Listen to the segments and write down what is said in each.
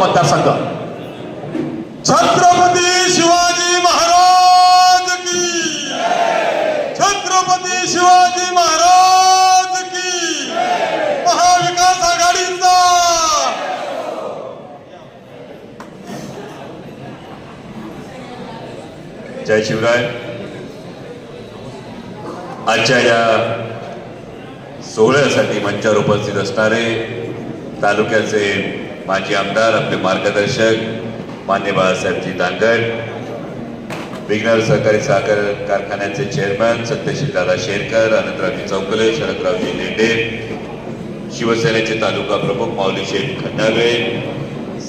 मतदारसंघ. छत्रपती शिवाजी महाराज की छत्रपती शिवाजी महाराज की महाविकास आघाडीचा. जय शिवराय. आजच्या या सोहळ्यासाठी मंचावर उपस्थित असणारे तालुक्याचे माजी आमदार आपले मार्गदर्शक मान्य बाळासाहेबजी दांगड विघ्नर सहकारी साखर कारखान्याचे चेअरमन सत्यशील दादा शेरकर अनंतरावजी चौकले शरदरावजी लेंडे शिवसेनेचे तालुका प्रमुख माऊली शेख खंडावे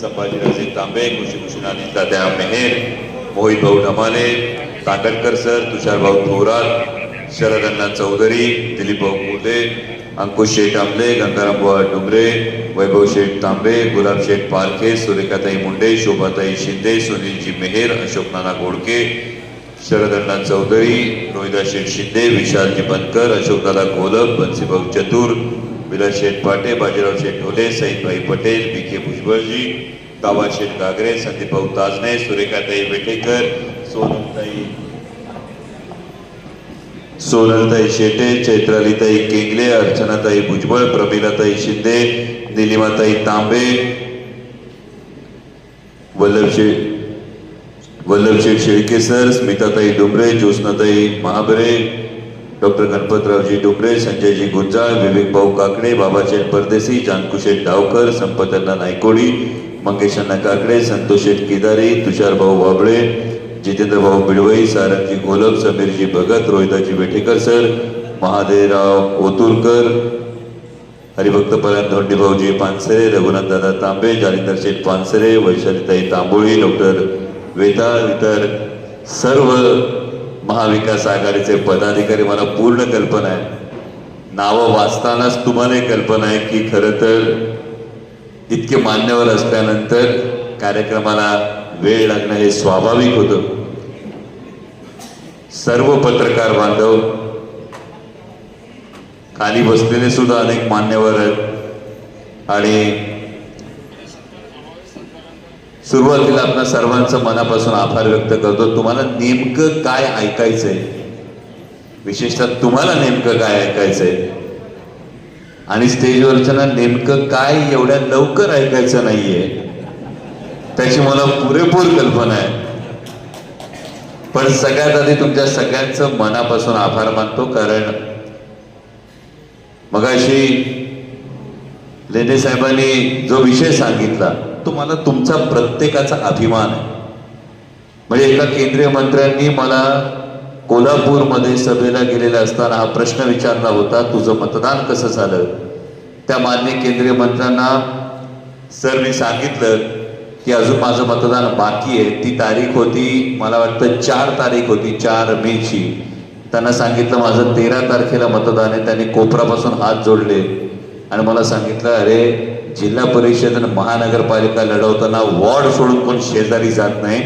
संभाजीराजे तांबे कृषीभूषण आणि तात्या मेहेर मोहित भाऊ ढमाले तांगडकर सर तुषारभाऊ थोरात शरदण्णा चौधरी दिलीपभाऊ भाऊ अंकुश शेठ आंबले गंगाराम बुवा डुमरे वैभव शेठ तांबे गुलाब शेठ पारखे सुरेखाताई मुंडे शोभाताई शिंदे सुनीलजी मेहेर अशोक नाना गोडके शरदण्णा चौधरी रोहिदास शेठ शिंदे विशालजी बनकर अशोकदादा कोलप बन्सीभाऊ चतुर विलास शेठ पाटे बाजीराव शेठ ढोले सईदभाई पटेल बी के भुजबळजी गावा शेठ गागरे संदीपभाऊ ताजने सुरेखाताई वेटेकर सोनमताई सोनलताई शेटे चैत्रालीताई केंगले अर्चनाताई भुजबळ प्रमिलाताई शिंदे निलिमाताई तांबे वल्लभशेठ वल्लभशेठ शेळकेसर स्मिताताई डुंबरे ज्योत्नाताई महाबरे डॉक्टर गणपतरावजी डुंबरे संजयजी गुंजाळ विवेक भाऊ काकडे बाबाशेठ परदेसी जानकुशेठ डावकर संपतअण्णा नायकोडी मंगेशअण्णा काकडे संतोषेठ केदारी तुषारभाऊ वाबळे जितेंद्रभाऊ बिडवई सारंगजी गोलम समीरजी भगत रोहिताजी वेठेकर सर महादेवराव ओतुरकर हरिभक्त परायण धोंडीभाऊजी पानसरे रघुनाथ दादा तांबे जालिंदर शेठ पानसरे वैशालीताई तांबोळी डॉक्टर वेताळ इतर सर्व महाविकास आघाडीचे पदाधिकारी. मला पूर्ण कल्पना आहे. नावं वाचतानाच तुम्हाला कल्पना आहे की खरं तर इतके मान्यवर असल्यानंतर कार्यक्रमाला वेळ लागणं हे स्वाभाविक होतं. सर्व पत्रकार बांधव खाली बसलेले सुद्धा अनेक मान्यवर आहेत. आणि सुरुवातीला आपण सर्वांचं मनापासून आभार व्यक्त करतो. तुम्हाला नेमकं काय ऐकायचंय? विशेषतः तुम्हाला नेमकं काय ऐकायचंय? आणि स्टेजवरच्या नेमकं काय एवढ्या लवकर ऐकायचं नाहीये त्याची मला पुरेपूर कल्पना आहे. पण सगळ्यात आधी तुमच्या सगळ्यांचं मनापासून आभार मानतो कारण मगाशी लेणे साहेबांनी जो विषय सांगितला तो मला तुमचा प्रत्येकाचा अभिमान आहे. म्हणजे एका केंद्रीय मंत्र्यांनी मला कोल्हापूरमध्ये सभेला गेलेला असताना हा प्रश्न विचारला होता तुझं मतदान कसं झालं? त्या मान्य केंद्रीय मंत्र्यांना सर मी सांगितलं की अजून माझं मतदान बाकी आहे. ती तारीख होती मला वाटतं चार तारीख होती चार मेची. त्यांना सांगितलं माझं तेरा तारखेला मतदान आहे. त्यांनी कोपरापासून हात जोडले. आणि मला सांगितलं अरे जिल्हा परिषद आणि महानगरपालिका लढवताना वॉर्ड सोडून कोण शेजारी जात नाही.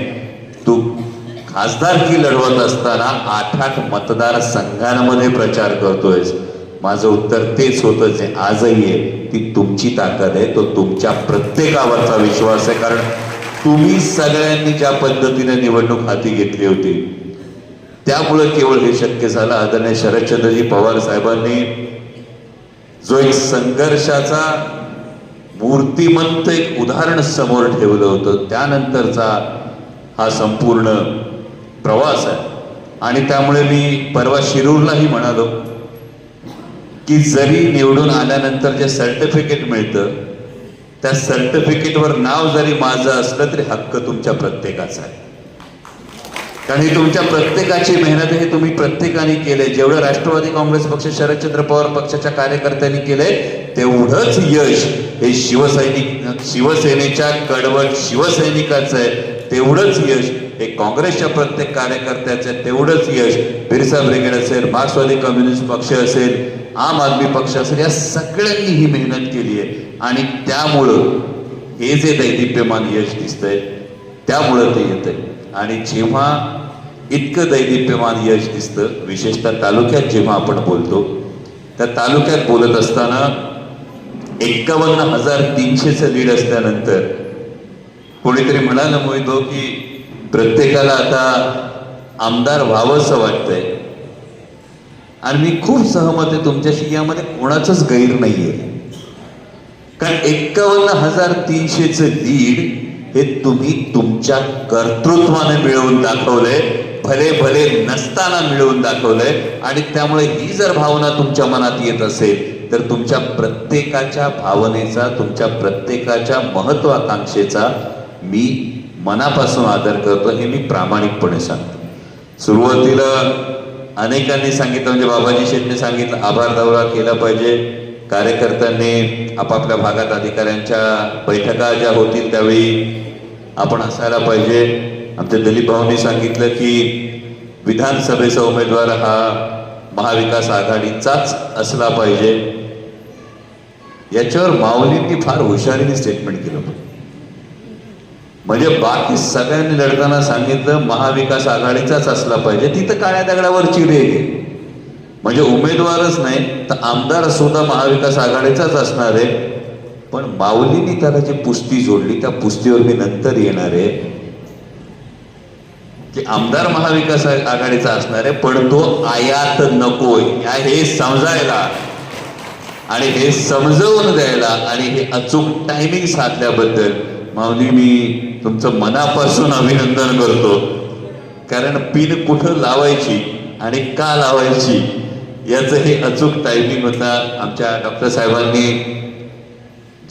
तू खासदारकी लढवत असताना आठ आठ मतदार संघांमध्ये प्रचार करतोयस. माझं उत्तर तेच होतं जे आजही आहे. ती तुमची ताकद आहे. तो तुमच्या प्रत्येकावरचा विश्वास आहे. कारण तुम्ही सगळ्यांनी ज्या पद्धतीने निवडणूक हाती घेतली होती त्यामुळे केवळ हे शक्य झालं. आदरणीय शरदचंद्रजी पवार साहेबांनी जो एक संघर्षाचा मूर्तिमंत एक उदाहरण समोर ठेवलं होतं त्यानंतरचा हा संपूर्ण प्रवास आहे. आणि त्यामुळे मी परवा शिरूरलाही म्हणालो की जरी निवडून आल्यानंतर जे सर्टिफिकेट मिळतं त्या सर्टिफिकेटवर नाव जरी माझं असलं तरी हक्क तुमच्या प्रत्येकाचा आहे. कारण ही तुमच्या प्रत्येकाची मेहनत हे तुम्ही प्रत्येकाने केले जेवढं राष्ट्रवादी काँग्रेस पक्ष शरदचंद्र पवार पक्षाच्या कार्यकर्त्यांनी केलंय तेवढंच यश हे शिवसैनिक शिवसेनेच्या कडवट शिवसैनिकाचं आहे. तेवढंच यश हे काँग्रेसच्या प्रत्येक कार्यकर्त्याचं तेवढंच यश बिरसा ब्रिगेड असेल मार्क्सवादी कम्युनिस्ट पक्ष असेल आम आदमी पक्ष असेल या सगळ्यांनी ही मेहनत केली आहे. आणि त्यामुळं हे जे दैदिप्यमान यश दिसतंय त्यामुळं ते येतंय. आणि जेव्हा इतकं दैदिप्यमान यश दिसतं विशेषतः तालुक्यात जेव्हा आपण बोलतो त्या तालुक्यात बोलत असताना एक्कावन्न हजार तीनशेचं लीड असल्यानंतर कोणीतरी म्हणालं मोहितो की प्रत्येकाला आता आमदार व्हावंसं वाटतंय. आणि मी खूप सहमत आहे तुमच्याशी यामध्ये कोणाचंच गैर नाहीये. कारण एक्कावन्न हजार तीनशेच लीड हे तुम्ही तुमच्या कर्तृत्वाने मिळवून दाखवलंय भले भले नसताना मिळवून दाखवलंय आणि त्यामुळे ही जर भावना तुमच्या मनात येत असेल तर तुमच्या प्रत्येकाच्या भावनेचा तुमच्या प्रत्येकाच्या महत्वाकांक्षेचा मी मनापासून आदर करतो हे मी प्रामाणिकपणे सांगतो. सुरुवातीला अनेकांनी सांगितलं म्हणजे बाबाजी शेटने सांगितलं आभार दौरा केला पाहिजे. कार्यकर्त्यांनी आपापल्या भागात अधिकाऱ्यांच्या बैठका ज्या होतील त्यावेळी आपण असायला पाहिजे. आमच्या दलित भाऊंनी सांगितलं की विधानसभेचा उमेदवार हा महाविकास आघाडीचाच असला पाहिजे. याच्यावर माऊलींनी फार हुशारीने स्टेटमेंट केलं. पाहिजे म्हणजे बाकी सगळ्यांनी लढताना सांगितलं महाविकास आघाडीचाच असला पाहिजे. तिथं काळ्या दगडावरची रेग आहे. म्हणजे उमेदवारच नाही तर आमदार सुद्धा महाविकास आघाडीचाच असणार आहे. पण माऊलींनी त्याला जी पुस्ती जोडली त्या पुस्तीवर मी नंतर येणार आहे. की आमदार महाविकास आघाडीचा असणार आहे पण तो आयात नकोय. या हे समजायला आणि हे समजवून द्यायला आणि हे अचूक टायमिंग साधल्याबद्दल माऊली मी तुमचं मनापासून अभिनंदन करतो. कारण पिन कुठं लावायची आणि का लावायची याचं हे अचूक टायमिंग होता आमच्या डॉक्टर साहेबांनी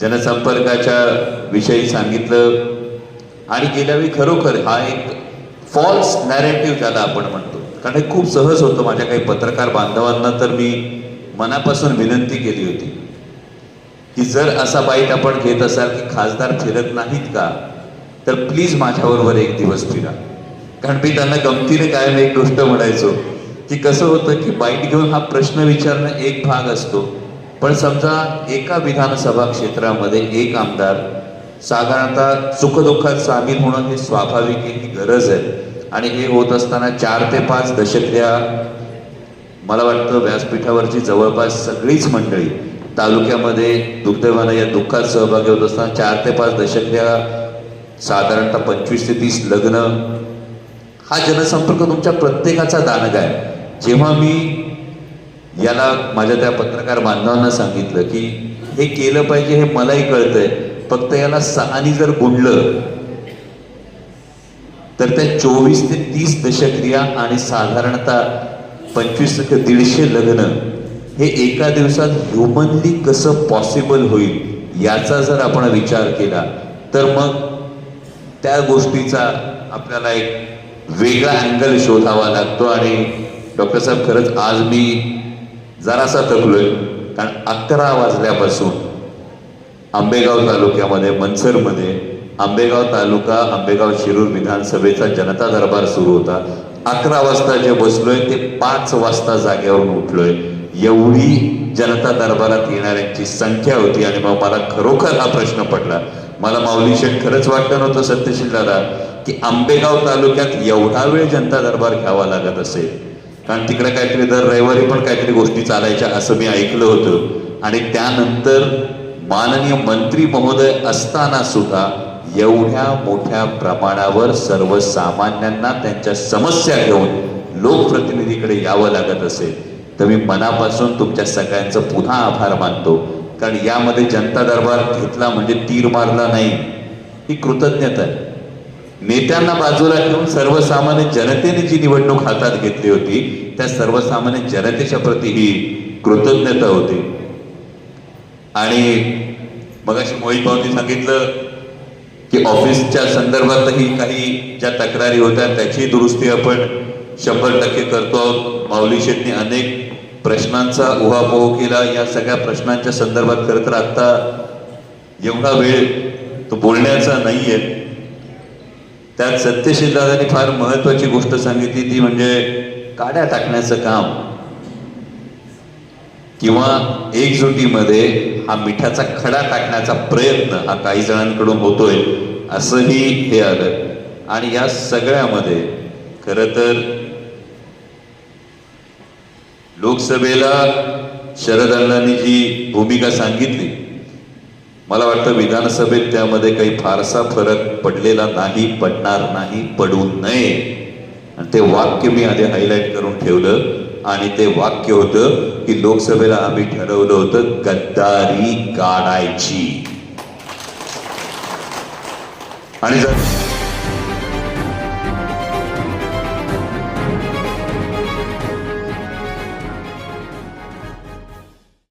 जनसंपर्काच्या विषयी सांगितलं. आणि गेल्यावेळी खरोखर हा एक फॉल्स नॅरेटिव्ह त्याला आपण म्हणतो. कारण हे खूप सहज होतं माझ्या काही पत्रकार बांधवांना तर मी मनापासून विनंती केली होती. की जर असा बाईट आपण घेत असाल की खासदार फिरत नाहीत का तर प्लीज माझ्याबरोबर एक दिवस फिरा. कारण मी त्यांना गमतीने कायम एक गोष्ट म्हणायचो की कसं होतं की बाईट घेऊन हा प्रश्न विचारणं एक भाग असतो. पण समजा एका विधानसभा क्षेत्रामध्ये एक आमदार साधारणतः सुखदुःखात सामील होणं हे स्वाभाविक आहे ही गरज आहे. आणि हे होत असताना चार ते पाच दशक्रिया मला वाटतं व्यासपीठावरची जवळपास सगळीच मंडळी तालुक्यामध्ये दुर्दैवानं या दुःखात सहभागी होत असताना चार ते पाच दशक या साधारणतः पंचवीस ते तीस लग्न हा जनसंपर्क तुमच्या प्रत्येकाचा दानग आहे. जेव्हा मी याला माझ्या त्या पत्रकार बांधवांना सांगितलं की हे केलं पाहिजे हे मलाही कळतंय फक्त याला सहानी जर गुंडलं तर त्या चोवीस ते तीस दशक्रिया आणि साधारणतः पंचवीस ते दीडशे लग्न हे एका दिवसात ह्युमनली कसं पॉसिबल होईल याचा जर आपण विचार केला तर मग त्या गोष्टीचा आपल्याला एक वेगळा अँगल शोधावा लागतो. आणि डॉक्टर साहेब खरंच आज मी जरासा थकलोय कारण अकरा वाजल्यापासून आंबेगाव तालुक्यामध्ये मनसरमध्ये आंबेगाव तालुका आंबेगाव शिरूर विधानसभेचा जनता दरबार सुरू होता. अकरा वाजता जे बसलोय ते पाच वाजता जागेवरून उठलोय. एवढी जनता दरबारात येणाऱ्यांची संख्या होती आणि मग मला खरोखर हा प्रश्न पडला. मला माऊली शेठ खरंच वाटलं नव्हतं सत्यशील दादा की आंबेगाव तालुक्यात एवढा वेळ जनता दरबार घ्यावा लागत असेल. कारण तिकडे काहीतरी दर रविवारी पण काहीतरी गोष्टी चालायच्या असं मी ऐकलं होतं. आणि त्यानंतर माननीय मंत्री महोदय असताना सुद्धा एवढ्या मोठ्या प्रमाणावर सर्वसामान्यांना त्यांच्या समस्या घेऊन लोकप्रतिनिधीकडे यावं लागत असेल. तर मी मनापासून तुमच्या सगळ्यांचं पुन्हा आभार मानतो. कारण यामध्ये जनता दरबार घेतला म्हणजे तीर मारला नाही. ही कृतज्ञता आहे. नेत्यांना बाजूला ठेवून सर्वसामान्य जनतेने जी निवडणूक हातात घेतली होती त्या सर्वसामान्य जनतेच्या प्रती ही कृतज्ञता होती. आणि मगाशी मोहित भाऊनी सांगितलं की ऑफिसच्या संदर्भातही काही ज्या तक्रारी होत्या त्याची दुरुस्ती आपण शंभर टक्के करतो आहोत. माऊली शेटने अनेक प्रश्नांचा उहापोह केला. या सगळ्या प्रश्नांच्या संदर्भात खरं तर आता एवढा वेळ तो बोलण्याचा नाहीये. त्यात सत्यशील दादांनी फार महत्वाची गोष्ट सांगितली ती म्हणजे काड्या टाकण्याचं काम. किंवा एकजुटीमध्ये हा मिठाचा खडा टाकण्याचा प्रयत्न हा काही जणांकडून होतोय. असंही हे आलं. आणि या सगळ्यामध्ये खर तर लोकसभेला शरद अण्णांनी जी भूमिका सांगितली. मला वाटतं विधानसभेत त्यामध्ये काही फारसा फरक पडलेला नाही पडणार नाही पडू नये. आणि ते वाक्य मी आधी हायलाईट करून ठेवलं आणि ते वाक्य होतं की लोकसभेला आम्ही ठरवलं होतं गद्दारी काढायची. आणि जर